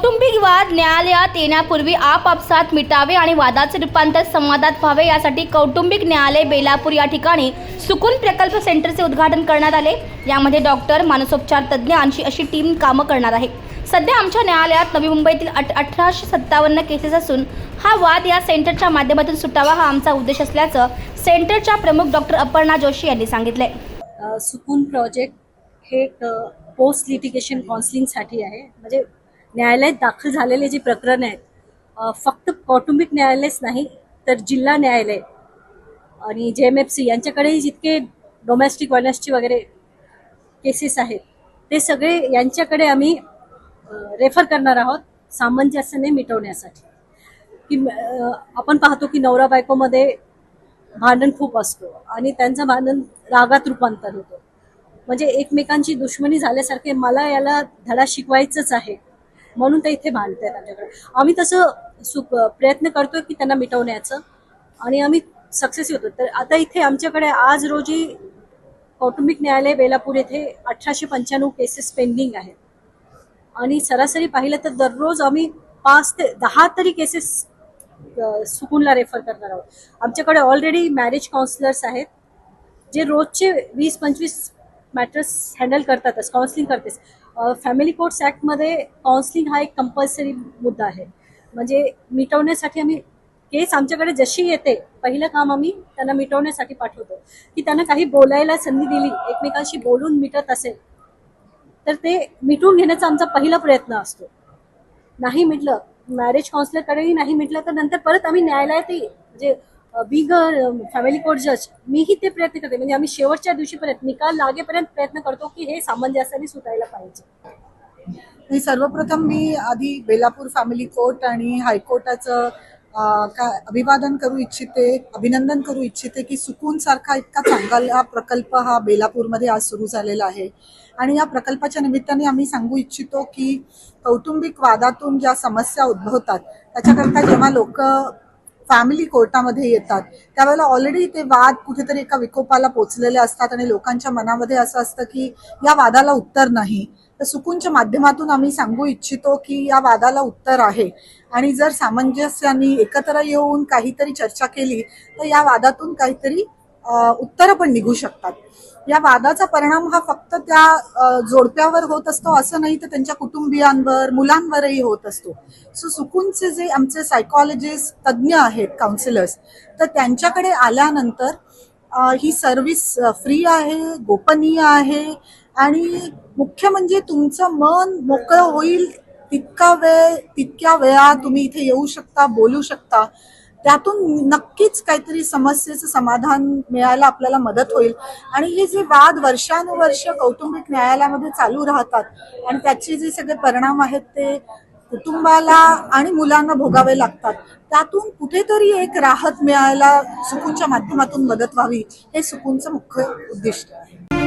कौटुंबिक वाद न्यायालयात येण्यापूर्वी आपापसात मिटावे आणि वादाचे रूपांतर संवादात व्हावे यासाठी कौटुंबिक न्यायालय बेलापूर या ठिकाणी सुकून प्रकल्प सेंटरचे उद्घाटन करण्यात आले. यामध्ये डॉक्टर मानसोपचार तज्ज्ञ आणि अशी टीम कामं करणार आहे. सध्या आमच्या न्यायालयात नवी मुंबईतील अठ अठराशे सत्तावन्न केसेस असून हा वाद या सेंटरच्या माध्यमातून सुटावा हा आमचा उद्देश असल्याचं सेंटरच्या प्रमुख डॉक्टर अपर्णा जोशी यांनी सांगितले सुकून प्रोजेक्ट हे एक पोस्ट लिटिगेशन काउन्सिलिंगसाठी आहे. म्हणजे न्यायालयात दाखल झालेले जे प्रकरण आहेत फक्त कौटुंबिक न्यायालयच नाही तर जिल्हा न्यायालय आणि जे एम एफ सी यांच्याकडेही जितके डोमेस्टिक व्हायलन्सची वगैरे केसेस आहेत ते सगळे यांच्याकडे आम्ही रेफर करणार आहोत सामंजस्याने मिटवण्यासाठी. की आपण पाहतो की नवरा बायकोमध्ये भांडण खूप असतो आणि त्यांचं भांडण रागात रूपांतर होतं. म्हणजे एकमेकांची दुश्मनी झाल्यासारखे मला याला धडा शिकवायचंच आहे. म्हणून ते इथे भांडतात आमच्याकडे. आम्ही तसं सुक प्रयत्न करतोय की त्यांना मिटवण्याचं आणि आम्ही सक्सेस होतो तर आता इथे आमच्याकडे आज रोजी कौटुंबिक न्यायालय बेलापूर येथे अठराशे पंच्याण्णव केसेस पेंडिंग आहेत. आणि सरासरी पाहिलं तर दररोज आम्ही पाच ते दहा तरी केसेस सुकूनला रेफर करणार आहोत. आमच्याकडे ऑलरेडी मॅरेज काउन्सिलर्स आहेत जे रोजचे वीस पंचवीस मॅटर्स हँडल करतातच काउन्सिलिंग करतेच. फॅमिली कोर्ट्स ॲक्टमध्ये काउन्सिलिंग हा एक कंपल्सरी मुद्दा आहे. म्हणजे मिटवण्यासाठी आम्ही केस आमच्याकडे जशी येते पहिलं काम आम्ही त्यांना मिटवण्यासाठी पाठवतो. की त्यांना काही बोलायला संधी दिली एकमेकांशी बोलून मिटत असेल तर ते मिटवून घेण्याचा आमचा पहिला प्रयत्न असतो. नाही मिटलं मॅरेज काउन्सिलरकडेही नाही मिटलं तर नंतर परत आम्ही न्यायालयातही म्हणजे बिग फॅमिली कोर्ट जज मीही ते प्रयत्न करते. म्हणजे आम्ही शेवटच्या दिवशीपर्यंत निकाल लागेपर्यंत प्रयत्न करतो की हे सामंजस्याने सुटायला पाहिजे. मी सर्वप्रथम मी आधी बेलापूर फॅमिली कोर्ट आणि हायकोर्टाचं काय अभिवादन करू इच्छिते अभिनंदन करू इच्छिते की सुकून सारखा इतका चांगला प्रकल्प हा बेलापूरमध्ये आज सुरू झालेला आहे. आणि या प्रकल्पाच्या निमित्ताने आम्ही सांगू इच्छितो की कौटुंबिक वादातून ज्या समस्या उद्भवतात त्याच्याकरता जेव्हा लोक फॅमिली कोर्टामध्ये येतात. त्यावेळेला ऑलरेडी ते वाद कुठेतरी एका विकोपाला पोचलेले असतात आणि लोकांच्या मनामध्ये असं असतं की या वादाला उत्तर नाही. तर सुकूनच्या माध्यमातून आम्ही सांगू इच्छितो की या वादाला उत्तर आहे. आणि जर सामंजस्याने एकत्र येऊन काहीतरी चर्चा केली तर या वादातून काहीतरी उत्तरं पण निघू शकतात. या वादाचा परिणाम हा फक्त त्या जोडप्यावर होत असतो असं नाही तर त्यांच्या कुटुंबियांवर मुलांवरही होत असतो. सो सुकूनचे जे आमचे सायकॉलॉजिस्ट तज्ज्ञ आहेत काउन्सिलर्स तर त्यांच्याकडे आल्यानंतर ही सर्व्हिस फ्री आहे गोपनीय आहे आणि मुख्य म्हणजे तुमचं मन मोकळं होईल तितका वेळ तितक्या वेळा तुम्ही इथे येऊ शकता बोलू शकता. त्यातून नक्कीच काहीतरी समस्येचं समाधान मिळायला आपल्याला मदत होईल. आणि हे जे वाद वर्षानुवर्ष कौटुंबिक न्यायालयामध्ये चालू राहतात आणि त्याचे जे सगळे परिणाम आहेत ते कुटुंबाला आणि मुलांना भोगावे लागतात. त्यातून कुठेतरी एक राहत मिळायला सुकूनच्या माध्यमातून मदत व्हावी हे सुकूनचं मुख्य उद्दिष्ट आहे.